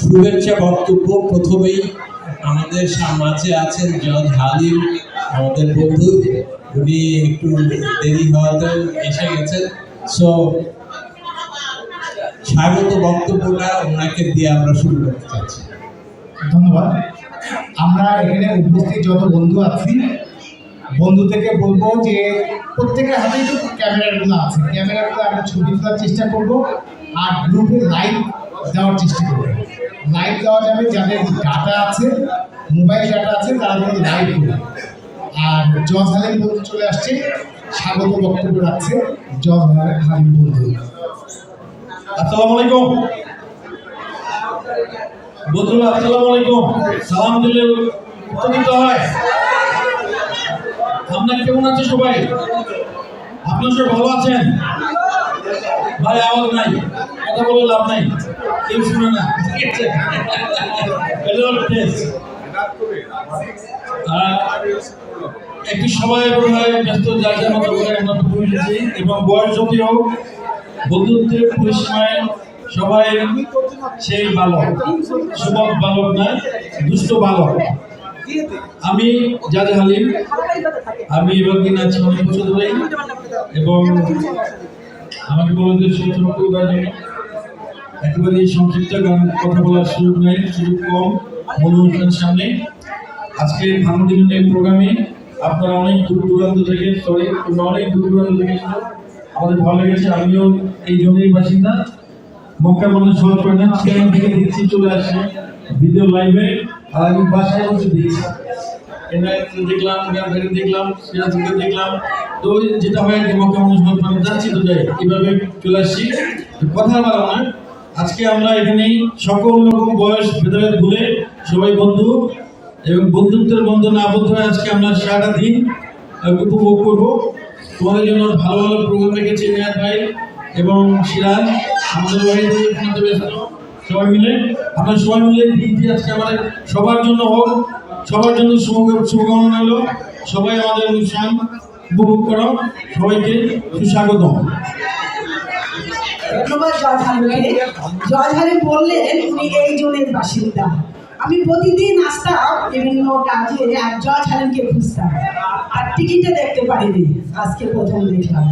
শুভেচ্ছা বক্তব্য প্রথমেই আমাদের মাঝে আছেন জজ হালিম, আমাদের বন্ধু। উনি একটু দেরি হওয়াতে এসে গেছেন। সো স্বাগত বক্তব্যটা ওনাকে দিয়ে আমরা শুরু করতে চাচ্ছি। ধন্যবাদ। আমরা এখানে উপস্থিত যত বন্ধু আছি, বন্ধু থেকে বলব যে প্রত্যেকের হাতেই তো ক্যামেরাগুলো আছে। ক্যামেরাগুলো আমরা ছবি তোলার চেষ্টা করব, আর গ্রুপে লাইভ দেওয়ার চেষ্টা করব। দেওয়া যাবে, যাদের ডাটা আছে, মোবাইল ডাটা আছে, তারা যেন লাইভ করবে। আর জজ হালিম বন্ধু চলে আসছে, স্বাগত বক্তব্য রাখছে জজ হালিম বন্ধু। আসসালামু আলাইকুম। বন্ধুরা, আসসালামু আলাইকুম। সালাম দিলে উত্তর দিতে হয়। আপনার কেমন আছে সবাই? আপনার সবাই ভালো আছেন? ভাই, আওয়াজ নাই। কথা বলে লাভ নাই। একটি সবাই বোধ ব্যস্ত, যার যার মতো করে আমরা বুঝেছি এবং বয়স যদি হোক বন্ধুত্বের পরিসীমায় সবাই সেই বালক। সুবক বালক না, দুষ্ট বালক। আমি জাজা হালিম। আমি এবার দিন আছি অনেক বছর ধরে এবং আমাকে করার জন্য একেবারে সংক্ষিপ্ত গান কথা বলার সুযোগ নেই, সুযোগ কম মূল সামনে। আজকে ভানুদিনের প্রোগ্রামে আপনারা অনেক দূর দূরান্ত থেকে সরি অনেক দূর দূরান্ত থেকে আমাদের ভালো লেগেছে, আমিও এই জমির বাসিন্দা। মক্কা বন্ধু সহজ করে না সেখান থেকে দেখছি, চলে আসে ভিডিও লাইভে। আর আমি বাসায় বসে দেখছি। দেখলাম গানধারী দেখলাম দেখলাম। তো যেটা হয় মক্কা করে যাচ্ছি তো যাই এইভাবে চলে আসছি। কথা বলা না আজকে আমরা এখানে সকল রকম বয়স ভেদাভেদ ভুলে সবাই বন্ধু এবং বন্ধুত্বের বন্ধনে আবদ্ধ হয়ে আজকে আমরা সারাটা দিন উপভোগ করব। তোমাদের জন্য ভালো ভালো প্রোগ্রাম রেখেছি নেয়ার ভাই এবং সিরাজ, আমাদের বাড়িতে সবাই মিলে, আমরা সবাই মিলে দিনটি আজকে আমাদের সবার জন্য হোক, সবার জন্য শুভ শুভকামনা হলো সবাই আমাদের অনুষ্ঠান উপভোগ করো। সবাইকে সুস্বাগতম। হালিমকে জজ হালিম বললেন উনি এই জনের বাসিন্দা। আমি প্রতিদিন আসতাম বিভিন্ন কাজে এক জজ খুঁজতাম, আর টিকিটে দেখতে পারিনি, আজকে প্রথম দেখলাম।